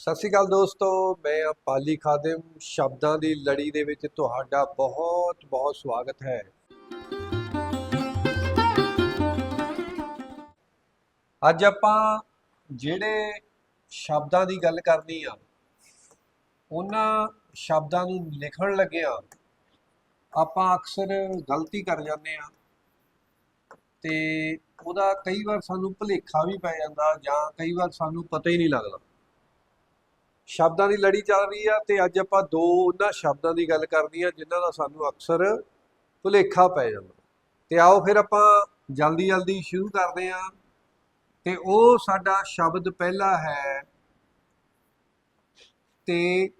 ਸਤਿ ਸ਼੍ਰੀ ਅਕਾਲ ਦੋਸਤੋ, ਮੈਂ ਆ ਪਾਲੀ ਖਾਦਮ, ਸ਼ਬਦਾਂ ਦੀ ਲੜੀ ਦੇ ਵਿੱਚ ਤੁਹਾਡਾ ਬਹੁਤ ਬਹੁਤ ਸਵਾਗਤ ਹੈ। ਅੱਜ ਆਪਾਂ ਜਿਹੜੇ ਸ਼ਬਦਾਂ ਦੀ ਗੱਲ ਕਰਨੀ ਆ, ਉਹਨਾਂ ਸ਼ਬਦਾਂ ਨੂੰ ਲਿਖਣ ਲੱਗਿਆ ਆਪਾਂ ਅਕਸਰ ਗਲਤੀ ਕਰ ਜਾਂਦੇ ਆ ਤੇ ਉਹਦਾ ਕਈ ਵਾਰ ਸਾਨੂੰ ਭੁਲੇਖਾ ਵੀ ਪੈ ਜਾਂਦਾ ਜਾਂ ਕਈ ਵਾਰ ਸਾਨੂੰ ਪਤਾ ਹੀ ਨਹੀਂ ਲੱਗਦਾ। ਸ਼ਬਦਾਂ ਦੀ ਲੜੀ ਚੱਲ ਰਹੀ ਆ ਤੇ ਅੱਜ ਆਪਾਂ ਦੋ ਉਹਨਾਂ ਸ਼ਬਦਾਂ ਦੀ ਗੱਲ ਕਰਨੀ ਆ ਜਿਨ੍ਹਾਂ ਦਾ ਸਾਨੂੰ ਅਕਸਰ ਭੁਲੇਖਾ ਪੈ ਜਾਂਦਾ। ਤੇ ਆਓ ਫਿਰ ਆਪਾਂ ਜਲਦੀ ਜਲਦੀ ਸ਼ੁਰੂ ਕਰਦੇ ਆ ਤੇ ਉਹ ਸਾਡਾ ਸ਼ਬਦ ਪਹਿਲਾ ਹੈ ਤੇ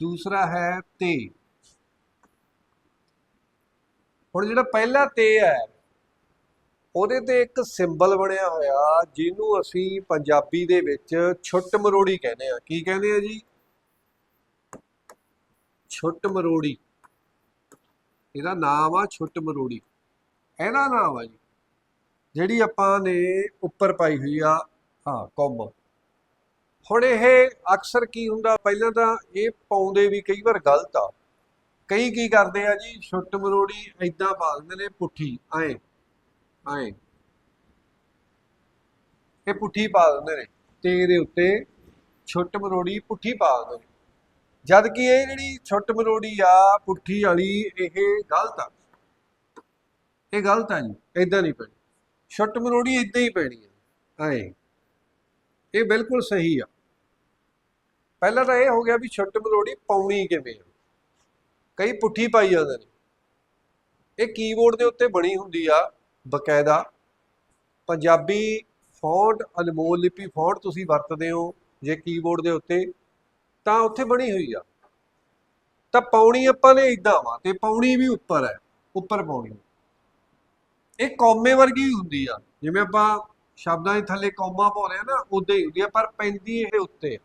ਦੂਸਰਾ ਹੈ ਤੇ। ਹੁਣ ਜਿਹੜਾ ਪਹਿਲਾ ਤੇ ਹੈ ਉਹਦੇ ਤੇ ਇੱਕ ਸਿੰਬਲ ਬਣਿਆ ਹੋਇਆ, ਜਿਹਨੂੰ ਅਸੀਂ ਪੰਜਾਬੀ ਦੇ ਵਿੱਚ ਛੁੱਟ ਮਰੋੜੀ ਕਹਿੰਦੇ ਆ। ਕੀ ਕਹਿੰਦੇ ਆ ਜੀ? ਛੁੱਟ ਮਰੋੜੀ। ਇਹਦਾ ਨਾਮ ਆ ਛੁੱਟ ਮਰੋੜੀ। ਇਹਦਾ ਨਾਮ ਆ ਜੀ, ਜਿਹੜੀ ਆਪਾਂ ਨੇ ਉੱਪਰ ਪਾਈ ਹੋਈ ਆ, ਹਾਂ, ਕੌਮ। ਹੁਣ ਇਹ ਅਕਸਰ ਕੀ ਹੁੰਦਾ, ਪਹਿਲਾਂ ਤਾਂ ਇਹ ਪਾਉਂਦੇ ਵੀ ਕਈ ਵਾਰ ਗਲਤ ਆ। ਕਈ ਕੀ ਕਰਦੇ ਆ ਜੀ? ਛੁੱਟ ਮਰੋੜੀ ਐਦਾਂ ਪਾ ਦਿੰਦੇ ਨੇ ਪੁੱਠੀ, ਐਂ। ਐਂ ਇਹ ਪੁੱਠੀ ਪਾ ਦਿੰਦੇ ਨੇ। ਤੇ ਇਹਦੇ ਉੱਤੇ ਛੁੱਟ ਮਰੋੜੀ ਪੁੱਠੀ ਪਾ ਦਿੰਦੇ ਨੇ। ਜਦ ਕਿ ਇਹ ਜਿਹੜੀ ਛੁੱਟ ਮਰੋੜੀ ਆ, ਪੁੱਠੀ ਵਾਲੀ, ਇਹ ਗਲਤ ਆ। ਇਹ ਗਲਤ ਆ ਜੀ ਇਦਾਂ ਨਹੀਂ ਪੈਣੀ। ਛੁੱਟ ਮਰੋੜੀ ਇਦਾਂ ਹੀ ਪੈਣੀ ਆ। ਐਂ ਇਹ ਬਿਲਕੁਲ ਸਹੀ ਆ। ਪਹਿਲਾਂ ਤਾਂ ਇਹ ਹੋ ਗਿਆ ਵੀ ਛੁੱਟ ਮਰੋੜੀ ਪਾਉਣੀ ਕਿਵੇਂ ਆ। ਕਈ ਪੁੱਠੀ ਪਾਈ ਜਾਂਦੇ ਨੇ। ਇਹ ਕੀਬੋਰਡ ਦੇ ਉੱਤੇ ਬਣੀ ਹੁੰਦੀ ਆ। ਬਕਾਇਦਾ ਪੰਜਾਬੀ ਫੌਂਟ, ਅਨਮੋਲ ਲਿਪੀ ਫੌਂਟ ਤੁਸੀਂ ਵਰਤਦੇ ਹੋ ਜੇ ਕੀਬੋਰਡ ਦੇ ਉੱਤੇ, ਤਾਂ ਉੱਥੇ ਬਣੀ ਹੋਈ ਆ। ਤਾਂ ਪਾਉਣੀ ਆਪਾਂ ਨੇ ਇਦਾਂ ਵਾ, ਤੇ ਪਾਉਣੀ ਵੀ ਉੱਪਰ ਹੈ, ਉੱਪਰ ਪਾਉਣੀ। ਇਹ ਕੌਮੇ ਵਰਗੀ ਹੁੰਦੀ ਆ, ਜਿਵੇਂ ਆਪਾਂ ਸ਼ਬਦਾਂ ਦੇ ਥੱਲੇ ਕੌਮਾ ਪਾਉਂਦੇ ਆ ਨਾ ਉਦਾਂ ਹੀ ਹੁੰਦੀ ਆ, ਪਰ ਪੈਂਦੀ ਇਹ ਉੱਤੇ।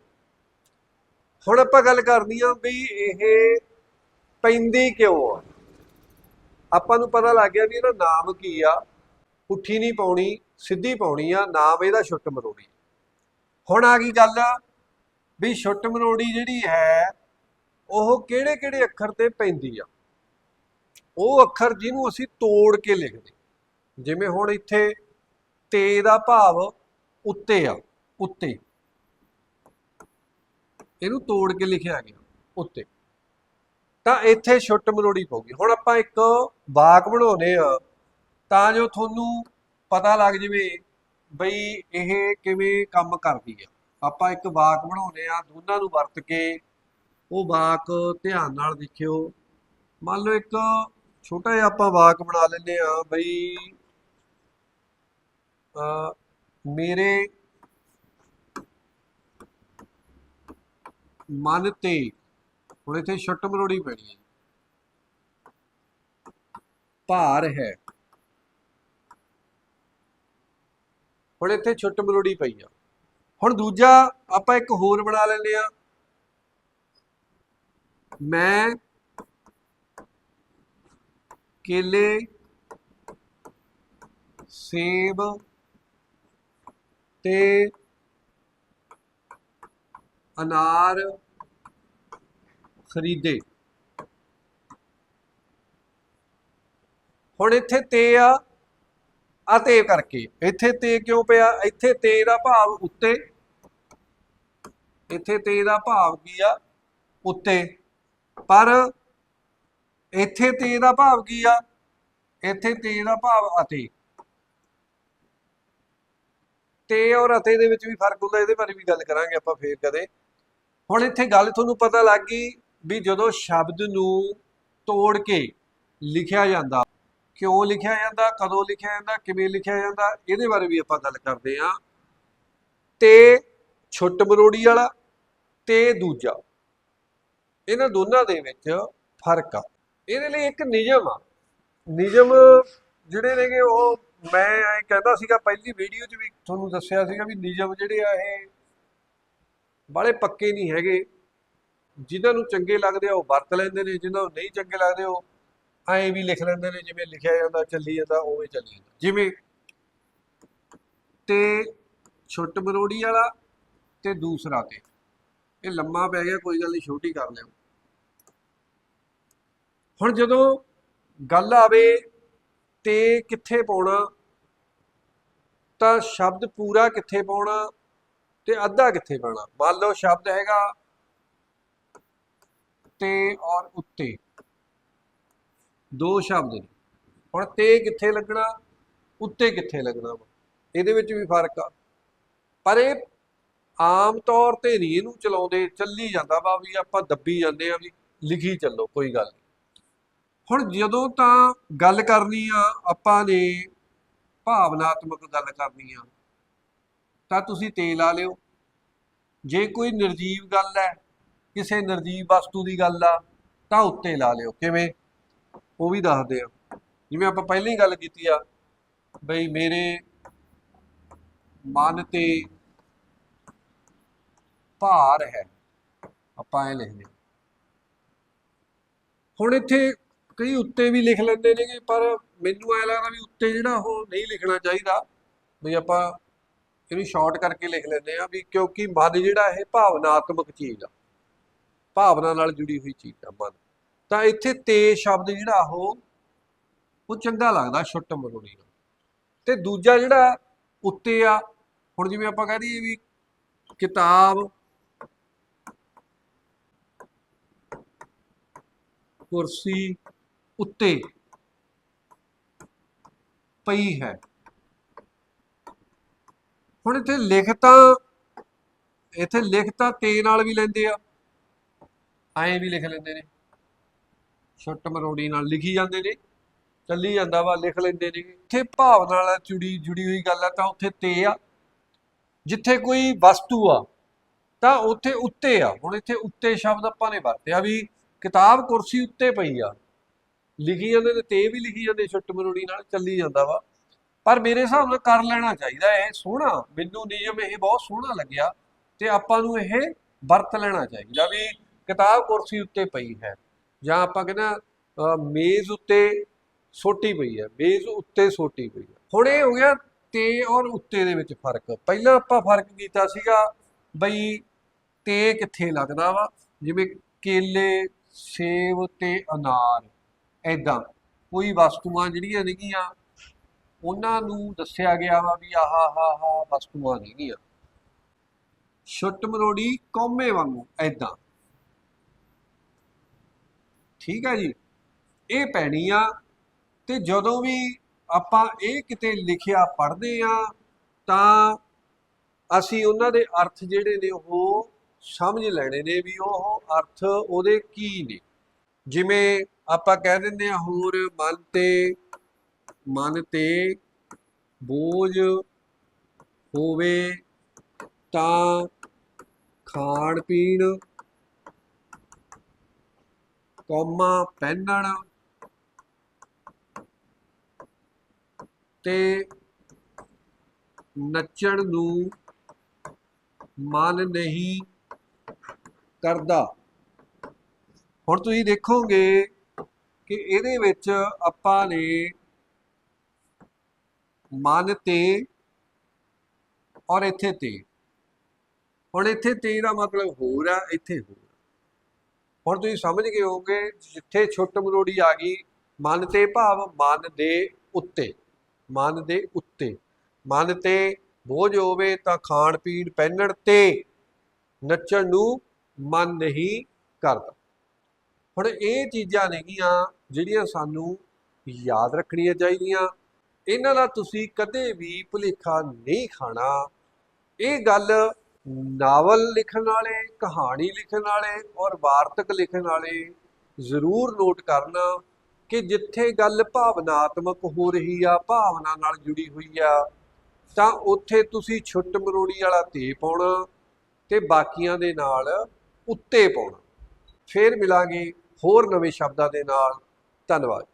ਹੁਣ ਆਪਾਂ ਗੱਲ ਕਰਨੀ ਆ ਵੀ ਇਹ ਪੈਂਦੀ ਕਿਉਂ ਆ? ਆਪਾਂ ਨੂੰ ਪਤਾ ਲੱਗ ਗਿਆ ਵੀ ਇਹਦਾ ਨਾਮ ਕੀ ਆ। ਪੁੱਠੀ ਨਹੀਂ ਪਾਉਣੀ, ਸਿੱਧੀ ਪਾਉਣੀ ਆ ਨਾਮ ਇਹਦਾ ਛੁੱਟ ਮਰੋੜੀ। ਹੁਣ ਆ ਗਈ ਗੱਲ ਵੀ ਛੁੱਟ ਮਰੋੜੀ ਜਿਹੜੀ ਹੈ, ਉਹ ਕਿਹੜੇ ਕਿਹੜੇ ਅੱਖਰ ਤੇ ਪੈਂਦੀ ਆ? ਉਹ ਅੱਖਰ ਜਿਹਨੂੰ ਅਸੀਂ ਤੋੜ ਕੇ ਲਿਖਦੇ। ਜਿਵੇਂ ਹੁਣ ਇੱਥੇ ਤੇ ਦਾ ਭਾਵ ਉੱਤੇ ਆ, ਉੱਤੇ। ਇਹਨੂੰ ਤੋੜ ਕੇ ਲਿਖਿਆ ਗਿਆ, ਉੱਤੇ। ਤਾਂ ਇੱਥੇ ਛੁੱਟ ਮਰੋੜੀ ਪਊਗੀ। ਹੁਣ ਆਪਾਂ ਇੱਕ ਵਾਕ ਬਣਾਉਨੇ ਆ। ਤਾਂ ਜੋ ਤੁਹਾਨੂੰ ਪਤਾ ਲੱਗ ਜਵੇ ਬਈ ਇਹ ਕਿਵੇਂ ਕੰਮ ਕਰਦੀ ਆ। ਆਪਾਂ ਇੱਕ ਵਾਕ ਬਣਾਉਨੇ ਆ ਦੋਨਾਂ ਨੂੰ ਵਰਤ ਕੇ ਉਹ ਵਾਕ ਧਿਆਨ ਨਾਲ ਦੇਖਿਓ। ਮੰਨ ਲਓ ਇੱਕ ਛੋਟਾ ਜਿਹਾ ਆਪਾਂ ਵਾਕ ਬਣਾ ਲੈਂਦੇ ਆ ਬਈ ਅ ਮੇਰੇ ਮਨ ਤੇ, ਹੁਣ ਇੱਥੇ ਛੁੱਟ ਮਰੋੜੀ ਪੈਣੀ ਹੈ। ਭਾਰ ਹੈ। ਹੁਣ ਇੱਥੇ ਛੁੱਟ ਮਰੋੜੀ ਪਈ ਆ। ਹੁਣ ਦੂਜਾ ਆਪਾਂ ਇੱਕ ਹੋਰ ਬਣਾ ਲੈਂਦੇ ਆ ਮੈਂ ਕੇਲੇ ਸੇਬ ਤੇ ਅਨਾਰ ਖਰੀਦੇ। ਹੁਣ ਇੱਥੇ ਤੇ ਆ ਆ ਤੇ ਕਰਕੇ। ਇੱਥੇ ਤੇ ਕਿਉਂ ਪਿਆ? ਇੱਥੇ ਤੇ ਦਾ ਭਾਵ ਉੱਤੇ। ਇੱਥੇ ਤੇ ਦਾ ਭਾਵ ਕੀ ਆ? ਉੱਤੇ। ਪਰ ਇੱਥੇ ਤੇ ਦਾ ਭਾਵ ਕੀ ਆ? ਇੱਥੇ ਤੇ ਦਾ ਭਾਵ ਅਤੇ। ਤੇ ਔਰ ਅਤੇ ਦੇ ਵਿੱਚ ਵੀ ਫ਼ਰਕ ਹੁੰਦਾ, ਇਹਦੇ ਬਾਰੇ ਵੀ ਗੱਲ ਕਰਾਂਗੇ ਆਪਾਂ ਫੇਰ ਕਦੇ। ਹੁਣ ਇੱਥੇ ਗੱਲ ਤੁਹਾਨੂੰ ਪਤਾ ਲੱਗ ਗਈ ਵੀ ਜਦੋਂ ਸ਼ਬਦ ਨੂੰ ਤੋੜ ਕੇ ਲਿਖਿਆ ਜਾਂਦਾ ਕਿਉਂ ਲਿਖਿਆ ਜਾਂਦਾ, ਕਦੋਂ ਲਿਖਿਆ ਜਾਂਦਾ, ਕਿਵੇਂ ਲਿਖਿਆ ਜਾਂਦਾ, ਇਹਦੇ ਬਾਰੇ ਵੀ ਆਪਾਂ ਗੱਲ ਕਰਦੇ ਆਂ ਤੇ ਛੁੱਟ ਮਰੋੜੀ ਵਾਲਾ ਤੇ ਦੂਜਾ। ਇਹਨਾਂ ਦੋਨਾਂ ਦੇ ਵਿੱਚ ਫ਼ਰਕ ਆ। ਇਹਦੇ ਲਈ ਇੱਕ ਨਿਯਮ ਆ। ਨਿਯਮ ਜਿਹੜੇ ਨੇਗੇ ਉਹ ਮੈਂ ਐ ਕਹਿੰਦਾ ਸੀਗਾ, ਪਹਿਲੀ ਵੀਡੀਓ 'ਚ ਵੀ ਤੁਹਾਨੂੰ ਦੱਸਿਆ ਸੀਗਾ ਵੀ ਨਿਯਮ ਜਿਹੜੇ ਆ ਇਹ ਬਾਲੇ ਪੱਕੇ ਨਹੀਂ ਹੈਗੇ। ਜਿਨ੍ਹਾਂ ਨੂੰ ਚੰਗੇ ਲੱਗਦੇ ਆ ਉਹ ਵਰਤ ਲੈਂਦੇ ਨੇ, ਜਿਨ੍ਹਾਂ ਨੂੰ ਨਹੀਂ ਚੰਗੇ ਲੱਗਦੇ ਉਹ ਐਂ ਵੀ ਲਿਖ ਲੈਂਦੇ ਨੇ, ਜਿਵੇਂ ਲਿਖਿਆ ਜਾਂਦਾ, ਚੱਲੀ ਜਾਂਦਾ, ਉਵੇਂ ਚੱਲੀ ਜਾਂਦਾ। ਜਿਵੇਂ ਤੇ ਛੁੱਟ ਮਰੋੜੀ ਵਾਲਾ ਤੇ ਦੂਸਰਾ ਤੇ। ਇਹ ਲੰਮਾ ਪੈ ਗਿਆ, ਕੋਈ ਗੱਲ ਨਹੀਂ, ਛੋਟੀ ਕਰ ਲਿਓ। ਹੁਣ ਜਦੋਂ ਗੱਲ ਆਵੇ ਤੇ ਕਿੱਥੇ ਪਾਉਣਾ, ਤਾਂ ਸ਼ਬਦ ਪੂਰਾ ਕਿੱਥੇ ਪਾਉਣਾ ਤੇ ਅੱਧਾ ਕਿੱਥੇ ਪਾਉਣਾ? ਮੰਨ ਲਓ ਸ਼ਬਦ ਹੈਗਾ ਤੇ ਔਰ ਉੱਤੇ। ਦੋ ਸ਼ਬਦ ਨੇ। ਹੁਣ ਤੇ ਕਿੱਥੇ ਲੱਗਣਾ, ਉੱਤੇ ਕਿੱਥੇ ਲੱਗਣਾ ਵਾ? ਇਹਦੇ ਵਿੱਚ ਵੀ ਫ਼ਰਕ ਆ। ਪਰ ਇਹ ਆਮ ਤੌਰ ਤੇ ਨਹੀਂ ਇਹਨੂੰ ਚਲਾਉਂਦੇ, ਚੱਲੀ ਜਾਂਦਾ ਵਾ ਵੀ ਆਪਾਂ ਦੱਬੀ ਜਾਂਦੇ ਆ ਵੀ ਲਿਖੀ ਚੱਲੋ, ਕੋਈ ਗੱਲ ਨਹੀਂ। ਹੁਣ ਜਦੋਂ ਤਾਂ ਗੱਲ ਕਰਨੀ ਆ, ਆਪਾਂ ਨੇ ਭਾਵਨਾਤਮਕ ਗੱਲ ਕਰਨੀ ਆ, ਤਾਂ ਤੁਸੀਂ ਤੇ ਲਾ ਲਿਓ। ਜੇ ਕੋਈ ਨਿਰਜੀਵ ਗੱਲ ਹੈ, ਕਿਸੇ ਨਿਰਜੀਵ ਵਸਤੂ ਦੀ ਗੱਲ ਆ, ਤਾਂ ਉੱਤੇ ਲਾ ਲਿਓ। ਕਿਵੇਂ? ਉਹ ਵੀ ਦੱਸਦੇ ਆ। ਜਿਵੇਂ ਆਪਾਂ ਪਹਿਲਾਂ ਹੀ ਗੱਲ ਕੀਤੀ ਆ, ਬਈ ਮੇਰੇ ਮਨ ਤੇ ਭਾਰ ਹੈ, ਆਪਾਂ ਇਹ ਲਿਖਦੇ ਹੁਣ ਇੱਥੇ ਕਈ ਉੱਤੇ ਵੀ ਲਿਖ ਲੈਂਦੇ ਨੇਗੇ, ਪਰ ਮੈਨੂੰ ਐ ਲੱਗਦਾ ਵੀ ਉੱਤੇ ਜਿਹੜਾ ਉਹ ਨਹੀਂ ਲਿਖਣਾ ਚਾਹੀਦਾ। ਵੀ ਆਪਾਂ ਇਹਨੂੰ ਸ਼ਾਰਟ ਕਰਕੇ ਲਿਖ ਲੈਂਦੇ ਆ ਵੀ ਕਿਉਂਕਿ ਮਨ ਜਿਹੜਾ ਇਹ ਭਾਵਨਾਤਮਕ ਚੀਜ਼ ਆ। ਭਾਵਨਾ ਨਾਲ ਜੁੜੀ ਹੋਈ ਚੀਜ਼ ਆ ਮਨ। ਤਾਂ ਇੱਥੇ ਤੇ ਸ਼ਬਦ ਜਿਹੜਾ ਉਹ ਉਹ ਚੰਗਾ ਲੱਗਦਾ ਛੁੱਟ ਮਰੋੜੀ ਨੂੰ। ਤੇ ਦੂਜਾ ਜਿਹੜਾ ਉੱਤੇ ਆ, ਹੁਣ ਜਿਵੇਂ ਆਪਾਂ ਕਹਿ ਦਈਏ ਵੀ ਕਿਤਾਬ, ਕੁਰਸੀ ਉੱਤੇ ਪਈ ਹੈ। ਹੁਣ ਇੱਥੇ ਲਿਖਤਾਂ, ਇੱਥੇ ਲਿਖ ਤਾਂ ਤੇ ਨਾਲ ਵੀ ਲੈਂਦੇ ਆ, ਐਂ ਵੀ ਲਿਖ ਲੈਂਦੇ ਨੇ। ਛੁੱਟ ਮਰੋੜੀ ਨਾਲ ਲਿਖੀ ਜਾਂਦੇ ਨੇ, ਚੱਲੀ ਜਾਂਦਾ ਵਾ, ਲਿਖ ਲੈਂਦੇ ਨੇ। ਇੱਥੇ ਭਾਵਨਾ ਨਾਲ ਜੁੜੀ ਜੁੜੀ ਹੋਈ ਗੱਲ ਆ, ਤਾਂ ਉੱਥੇ ਤੇ ਆ। ਜਿੱਥੇ ਕੋਈ ਵਸਤੂ ਆ, ਤਾਂ ਉੱਥੇ ਉੱਤੇ ਆ। ਹੁਣ ਇੱਥੇ ਉੱਤੇ ਸ਼ਬਦ ਆਪਾਂ ਨੇ ਵਰਤਿਆ ਵੀ, ਕਿਤਾਬ ਕੁਰਸੀ ਉੱਤੇ ਪਈ ਆ। ਲਿਖੀ ਜਾਂਦੇ ਨੇ, ਤੇ ਵੀ ਲਿਖੀ ਜਾਂਦੇ, ਛੁੱਟ ਮਰੋੜੀ ਨਾਲ ਚੱਲੀ ਜਾਂਦਾ ਵਾ। ਪਰ ਮੇਰੇ ਹਿਸਾਬ ਨਾਲ ਕਰ ਲੈਣਾ ਚਾਹੀਦਾ, ਇਹ ਸੋਹਣਾ, ਮੈਨੂੰ ਨਿਯਮ ਇਹ ਬਹੁਤ ਸੋਹਣਾ ਲੱਗਿਆ, ਤੇ ਆਪਾਂ ਨੂੰ ਇਹ ਵਰਤ ਲੈਣਾ ਚਾਹੀਦਾ ਵੀ ਕਿਤਾਬ ਕੁਰਸੀ ਉੱਤੇ ਪਈ ਹੈ। ਜਾਂ ਆਪਾਂ ਕਹਿੰਦੇ ਆ, ਅ, ਮੇਜ਼ ਉੱਤੇ ਸੋਟੀ ਪਈ ਹੈ ਮੇਜ਼ ਉੱਤੇ ਸੋਟੀ ਪਈ ਹੈ। ਹੁਣ ਇਹ ਹੋ ਗਿਆ ਤੇ ਔਰ ਉੱਤੇ ਦੇ ਵਿੱਚ ਫ਼ਰਕ। ਪਹਿਲਾਂ ਆਪਾਂ ਫ਼ਰਕ ਕੀਤਾ ਸੀਗਾ ਬਈ ਤੇ ਕਿੱਥੇ ਲੱਗਦਾ ਵਾ? ਜਿਵੇਂ ਕੇਲੇ ਸੇਬ ਤੇ ਅਨਾਰ ਐਦਾਂ ਕੋਈ ਵਸਤੂਆਂ ਜਿਹੜੀਆਂ ਨੇਗੀਆਂ ਉਹਨਾਂ ਨੂੰ ਦੱਸਿਆ ਗਿਆ ਵਾ ਵੀ ਆਹਾ ਆਹ ਆਹ ਵਸਤੂਆਂ ਨੇਗੀਆਂ। ਛੁੱਟ ਮਰੋੜੀ ਕੌਮੇ ਵਾਂਗੂ ਐਦਾਂ ਠੀਕ ਹੈ ਜੀ। ਇਹ ਪੈਣੀ ਆ ਤੇ ਜਦੋਂ ਵੀ ਆਪਾਂ ਇਹ ਕਿਤੇ ਲਿਖਿਆ ਪੜ੍ਹਦੇ ਆ, ਤਾਂ ਅਸੀਂ ਉਹਨਾਂ ਦੇ ਅਰਥ ਜਿਹੜੇ ਨੇ ਉਹ ਸਮਝ ਲੈਣੇ ਨੇ ਵੀ ਉਹ ਅਰਥ ਉਹਦੇ ਕੀ ਨੇ। ਜਿਵੇਂ ਆਪਾਂ ਕਹਿ ਦਿੰਦੇ ਆ ਹੋਰ, ਮਨ ਤੇ ਮਨ ਤੇ ਬੋਝ ਹੋਵੇ ਤਾਂ ਖਾਣ ਪੀਣ ਕੌਮਾ ਪਹਿਨਣ ਤੇ ਨੱਚਣ ਨੂੰ ਮਨ ਨਹੀਂ ਕਰਦਾ। ਹੁਣ ਤੁਸੀਂ ਦੇਖੋਗੇ ਕਿ ਇਹਦੇ ਵਿੱਚ ਆਪਾਂ ਨੇ ਮਨ ਤੇ ਔਰ ਇੱਥੇ ਤੇ। ਹੁਣ ਇੱਥੇ ਤੇ ਦਾ ਮਤਲਬ ਹੋਰ ਆ, ਇੱਥੇ ਹੋਰ। ਹੁਣ ਤੁਸੀਂ ਸਮਝ ਗਏ ਹੋਗੇ ਜਿੱਥੇ ਛੁੱਟ ਮਰੋੜੀ ਆ ਗਈ, ਮਨ ਤੇ ਭਾਵ, ਮਨ ਦੇ ਉੱਤੇ, ਮਨ ਦੇ ਉੱਤੇ। ਮਨ ਤੇ ਬੋਝ ਹੋਵੇ ਤਾਂ ਖਾਣ ਪੀਣ ਪਹਿਨਣ ਤੇ ਨੱਚਣ ਨੂੰ ਮਨ ਨਹੀਂ ਕਰਦਾ। ਹੁਣ ਇਹ ਚੀਜ਼ਾਂ ਨੇਗੀਆਂ ਜਿਹੜੀਆਂ ਸਾਨੂੰ ਯਾਦ ਰੱਖਣੀਆਂ ਚਾਹੀਦੀਆਂ। ਇਹਨਾਂ ਦਾ ਤੁਸੀਂ ਕਦੇ ਵੀ ਭੁਲੇਖਾ ਨਹੀਂ ਖਾਣਾ। ਇਹ ਗੱਲ ਨਾਵਲ ਲਿਖਣ ਵਾਲੇ, ਕਹਾਣੀ ਲਿਖਣ ਵਾਲੇ ਔਰ ਵਾਰਤਕ ਲਿਖਣ ਵਾਲੇ ਜ਼ਰੂਰ ਨੋਟ ਕਰਨਾ ਕਿ ਜਿੱਥੇ ਗੱਲ ਭਾਵਨਾਤਮਕ ਹੋ ਰਹੀ ਆ, ਭਾਵਨਾ ਨਾਲ ਜੁੜੀ ਹੋਈ ਆ, ਤਾਂ ਉੱਥੇ ਤੁਸੀਂ ਛੁੱਟ ਮਰੋੜੀ ਵਾਲਾ ਤੇ ਪਾਉਣਾ ਤੇ ਬਾਕੀਆਂ ਦੇ ਨਾਲ ਉੱਤੇ ਪਾਉਣਾ। ਫੇਰ ਮਿਲਾਂਗੇ ਹੋਰ ਨਵੇਂ ਸ਼ਬਦਾਂ ਦੇ ਨਾਲ। ਧੰਨਵਾਦ।